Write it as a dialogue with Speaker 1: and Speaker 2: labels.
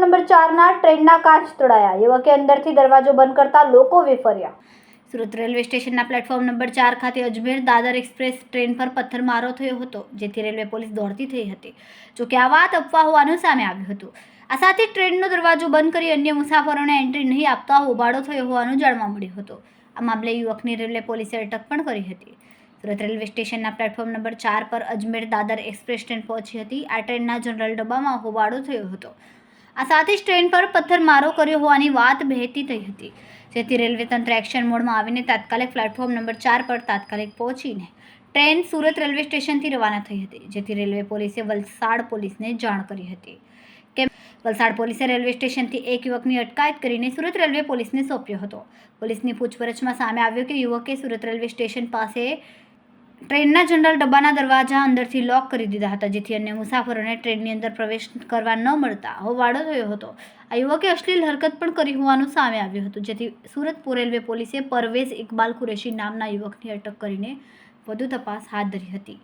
Speaker 1: Number ચારના ટ્રેનના કાચ તોડાયા યુવકે અંદરથી દરવાજો બંધ કરતા લોકો વિફર્યા. સુરત રેલવે સ્ટેશનના પ્લેટફોર્મ નંબર ચાર ખાતે અજમેર દાદર એક્સપ્રેસ ટ્રેન પર પથ્થરમારો થયો હતો, જેથી રેલવે પોલીસ દોડતી થઈ હતી. જોકે આ વાત અફવા હોવાનું સામે આવ્યું હતું. આ સાથે ટ્રેનનો દરવાજો બંધ કરી અન્ય મુસાફરોને એન્ટ્રી નહીં આપતા હોબાળો થયો હોવાનું જાણવા મળ્યું હતું. આ મામલે યુવકની રેલવે પોલીસે અટક પણ કરી હતી. સુરત રેલવે સ્ટેશનના પ્લેટફોર્મ નંબર ચાર પર અજમેર દાદર એક્સપ્રેસ ટ્રેન પહોંચી હતી. આ ટ્રેનના જનરલ ડબ્બામાં હોબાળો થયો હતો. આ સાથે જ ટ્રેન પર પથ્થરમારો કર્યો હોવાની વાત વહેતી થઈ હતી. જેથી રેલવે તંત્ર એક્શન મોડમાં આવીને તાત્કાલિક પ્લેટફોર્મ નંબર ચાર પર તાત્કાલિક પહોંચીને ટ્રેન સુરત રેલવે સ્ટેશનથી રવાના થઈ હતી. જેથી રેલવે પોલીસે વલસાડ પોલીસને જાણ કરી હતી. કે વલસાડ પોલીસે રેલવે સ્ટેશનથી એક યુવકની અટકાયત કરીને સુરત રેલવે પોલીસને સોંપ્યો હતો. પોલીસની પૂછપરછમાં સામે આવ્યું કે યુવકે સુરત રેલવે સ્ટેશન પાસે ટ્રેનના જનરલ ડબ્બાના દરવાજા અંદરથી લોક કરી દીધા હતા, જેથી અન્ય મુસાફરોને ટ્રેનની અંદર પ્રવેશ કરવા ન મળતા હોવાળો થયો હતો. આ યુવકે અશ્લીલ હરકત પણ કરી હોવાનું સામે આવ્યું હતું, જેથી સુરત રેલવે પોલીસે પરવેઝ ઇકબાલ કુરેશી નામના યુવકની અટક કરીને વધુ તપાસ હાથ ધરી હતી.